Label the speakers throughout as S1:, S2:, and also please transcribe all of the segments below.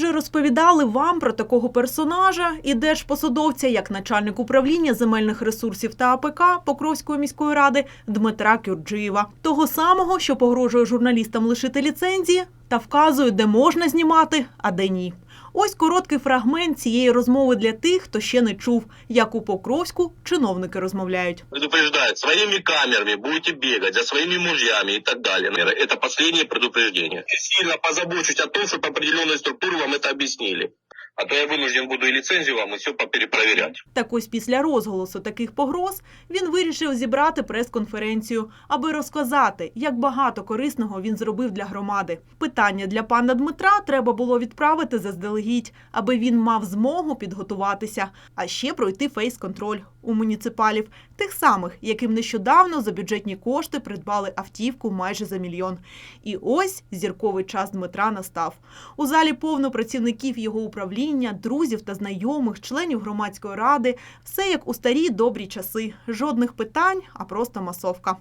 S1: вже розповідали вам про такого персонажа і держпосадовця, як начальник управління земельних ресурсів та АПК Покровської міської ради Дмитра Кюрджиєва, того самого, що погрожує журналістам лишити ліцензії та вказує, де можна знімати, а де ні. Ось короткий фрагмент цієї розмови для тих, хто ще не чув, як у Покровську чиновники розмовляють.
S2: предупреждает своими камерами, будете бегать за своими мужьями и так далее. Это последнее предупреждение. И сильно позабочусь о том, чтобы определенные структуры вам это объяснили. А то я вынужден буду и лицензию вам, и все поперепроверять.
S1: Так ось після розголосу таких погроз він вирішив зібрати прес-конференцію, аби розказати, як багато корисного він зробив для громади. Питання для пана Дмитра треба було відправити заздалегідь, аби він мав змогу підготуватися, а ще пройти фейс-контроль у муніципалів, тих самих, яким нещодавно за бюджетні кошти придбали автівку майже за мільйон. І ось зірковий час Дмитра настав. У залі повно працівників його управління, друзів та знайомих, членів громадської ради. Все як у старі добрі часи. Жодних питань, а просто масовка.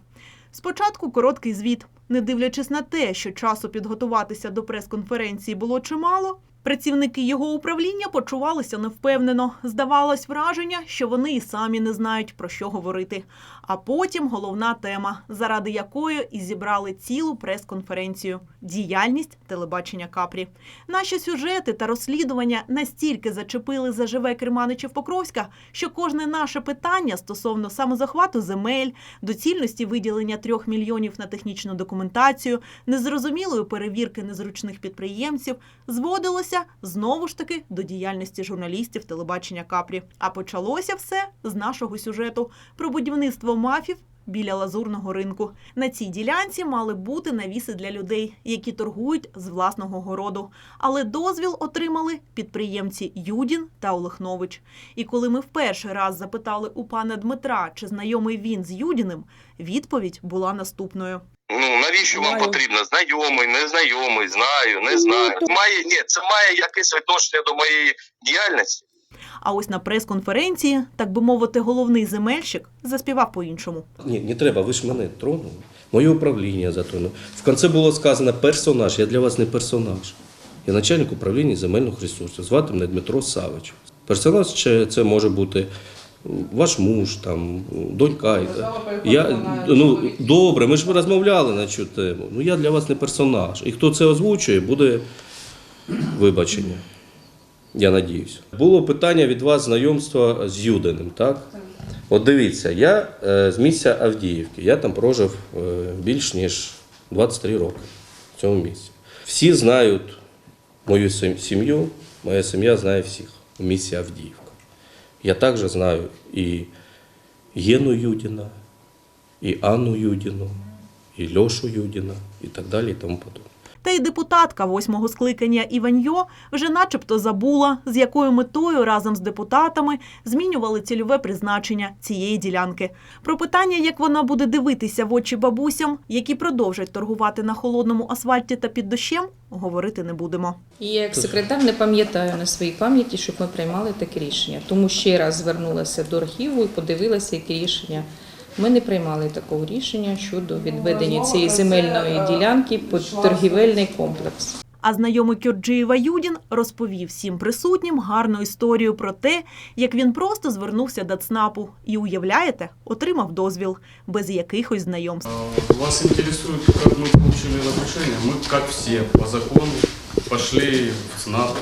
S1: Спочатку короткий звіт. Не дивлячись на те, що часу підготуватися до прес-конференції було чимало, працівники його управління почувалися невпевнено. Здавалось враження, що вони і самі не знають про що говорити. А потім головна тема, заради якої і зібрали цілу прес-конференцію діяльність телебачення Капрі. Наші сюжети та розслідування настільки зачепили заживе Керманичів Покровська, що кожне наше питання стосовно самозахвату земель, доцільності виділення трьох мільйонів на технічну документацію, незрозумілої перевірки незручних підприємців зводилося знову ж таки до діяльності журналістів телебачення Капрі. А почалося все з нашого сюжету про будівництво мафів. Біля лазурного ринку на цій ділянці мали бути навіси для людей, які торгують з власного городу. Але дозвіл отримали підприємці Юдін та Олехнович. І коли ми в перший раз запитали у пана Дмитра, чи знайомий він з Юдіним, відповідь була наступною.
S2: Ну, навіщо вам потрібно? Знайомий, незнайомий, знаю, не знаю.
S3: Ну,
S2: Має, ні, це має якесь відношення до моєї діяльності.
S1: А ось на прес-конференції, так би мовити, головний земельщик заспівав по-іншому.
S4: Ні, не треба, ви ж мене тронули. Моє управління затронуло. В кінці було сказано персонаж. Я для вас не персонаж. Я начальник управління земельних ресурсів. Звати мене Дмитро Савич. Персонаж це, це може бути ваш муж, там, донька. Я, ну, добре, ми ж розмовляли на цю тему. Ну я для вас не персонаж. І хто це озвучує, буде вибачення. Я надіюся. Було питання від вас знайомства з Юдиним, так? От дивіться, я е, з місця Авдіївки, я там прожив е, більш ніж 23 роки в цьому місці. Всі знають мою сім'ю, моя сім'я знає всіх у місті Авдіївка. Я також знаю і Гену Юдіна, і Анну Юдіну, і Льошу Юдіна, і так далі, і тому подобне.
S1: Та й депутатка восьмого скликання Іваньо вже начебто забула, з якою метою разом з депутатами змінювали цільове призначення цієї ділянки. Про питання, як вона буде дивитися в очі бабусям, які продовжать торгувати на холодному асфальті та під дощем, говорити не будемо.
S3: І як секретар не пам'ятаю на своїй пам'яті, щоб ми приймали таке рішення. Тому ще раз звернулася до архіву і подивилася, яке рішення. Ми не приймали такого рішення щодо відведення цієї земельної ділянки під торгівельний комплекс.
S1: А знайомий Кюрджиєва Юдін розповів всім присутнім гарну історію про те, як він просто звернувся до ЦНАПу і, уявляєте, отримав дозвіл без якихось знайомств.
S5: Вас интересует, как мы получили разрешение? Мы, как все, по закону, пошли в ЦНАП.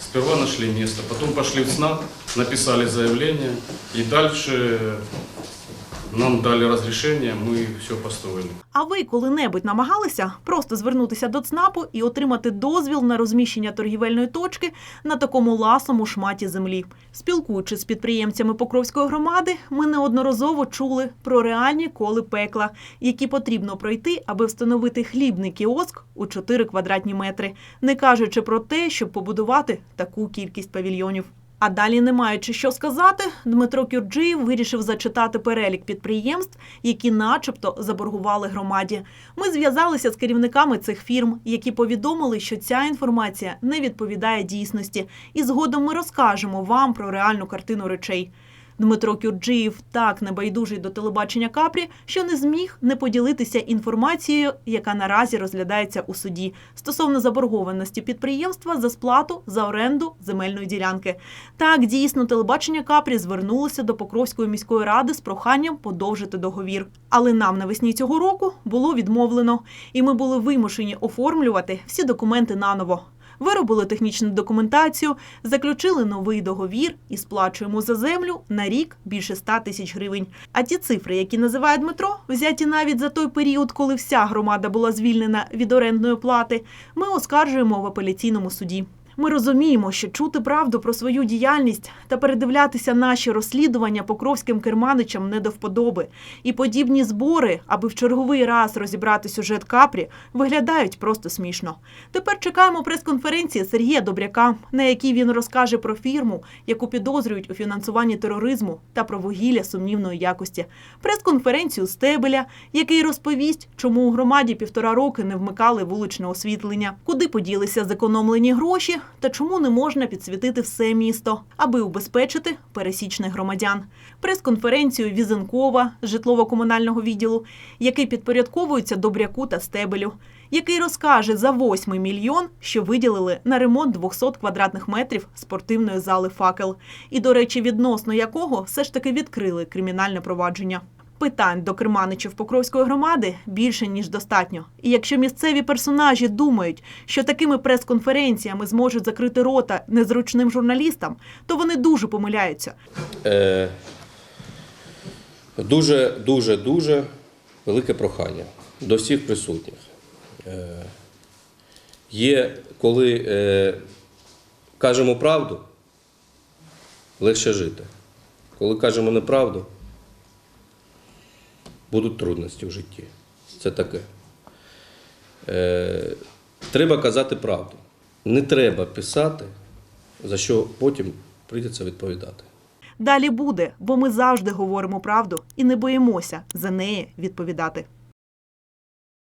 S5: Сперва нашли место, потом пошли в ЦНАП, написали заявление, и дальше нам дали разрешение, мы все построили.
S1: А ви коли-небудь намагалися просто звернутися до ЦНАПу і отримати дозвіл на розміщення торгівельної точки на такому ласому шматі землі? Спілкуючись з підприємцями Покровської громади, ми неодноразово чули про реальні коли пекла, які потрібно пройти, аби встановити хлібний кіоск у 4 квадратні метри, не кажучи про те, щоб побудувати таку кількість павільйонів. А далі, не маючи що сказати, Дмитро Кюрджиєв вирішив зачитати перелік підприємств, які начебто заборгували громаді. Ми зв'язалися з керівниками цих фірм, які повідомили, що ця інформація не відповідає дійсності, і згодом ми розкажемо вам про реальну картину речей. Дмитро Кюрджиєв так небайдужий до телебачення Капрі, що не зміг не поділитися інформацією, яка наразі розглядається у суді стосовно заборгованості підприємства за сплату за оренду земельної ділянки. Так, дійсно, телебачення Капрі звернулося до Покровської міської ради з проханням подовжити договір. Але нам навесні цього року було відмовлено, і ми були вимушені оформлювати всі документи наново. Виробили технічну документацію, заключили новий договір і сплачуємо за землю на рік більше 100 тисяч гривень. А ті цифри, які називає Дмитро, взяті навіть за той період, коли вся громада була звільнена від орендної плати, ми оскаржуємо в апеляційному суді. Ми розуміємо, що чути правду про свою діяльність та передивлятися наші розслідування покровським керманичам не до вподоби. І подібні збори, аби в черговий раз розібрати сюжет Капрі, виглядають просто смішно. Тепер чекаємо прес-конференції Сергія Добряка, на якій він розкаже про фірму, яку підозрюють у фінансуванні тероризму та про вугілля сумнівної якості. Прес-конференцію Стебеля, який розповість, чому у громаді півтора роки не вмикали вуличне освітлення, куди поділися зекономлені гроші та чому не можна підсвітити все місто, аби убезпечити пересічних громадян. Прес-конференцію Візенкова житлово-комунального відділу, який підпорядковується Добряку та Стебелю, який розкаже за 8 мільйон, що виділили на ремонт 200 квадратних метрів спортивної зали факел, і, до речі, відносно якого все ж таки відкрили кримінальне провадження. Питань до керманичів Покровської громади більше ніж достатньо. І якщо місцеві персонажі думають, що такими прес-конференціями зможуть закрити рота незручним журналістам, то вони дуже помиляються.
S4: Е, дуже, дуже, дуже велике прохання до всіх присутніх. Е, є, коли е, кажемо правду, легше жити. Коли кажемо неправду, будуть трудності в житті. Це таке. Е, треба казати правду. Не треба писати, за що потім прийдеться відповідати.
S1: Далі буде, бо ми завжди говоримо правду і не боїмося за неї відповідати.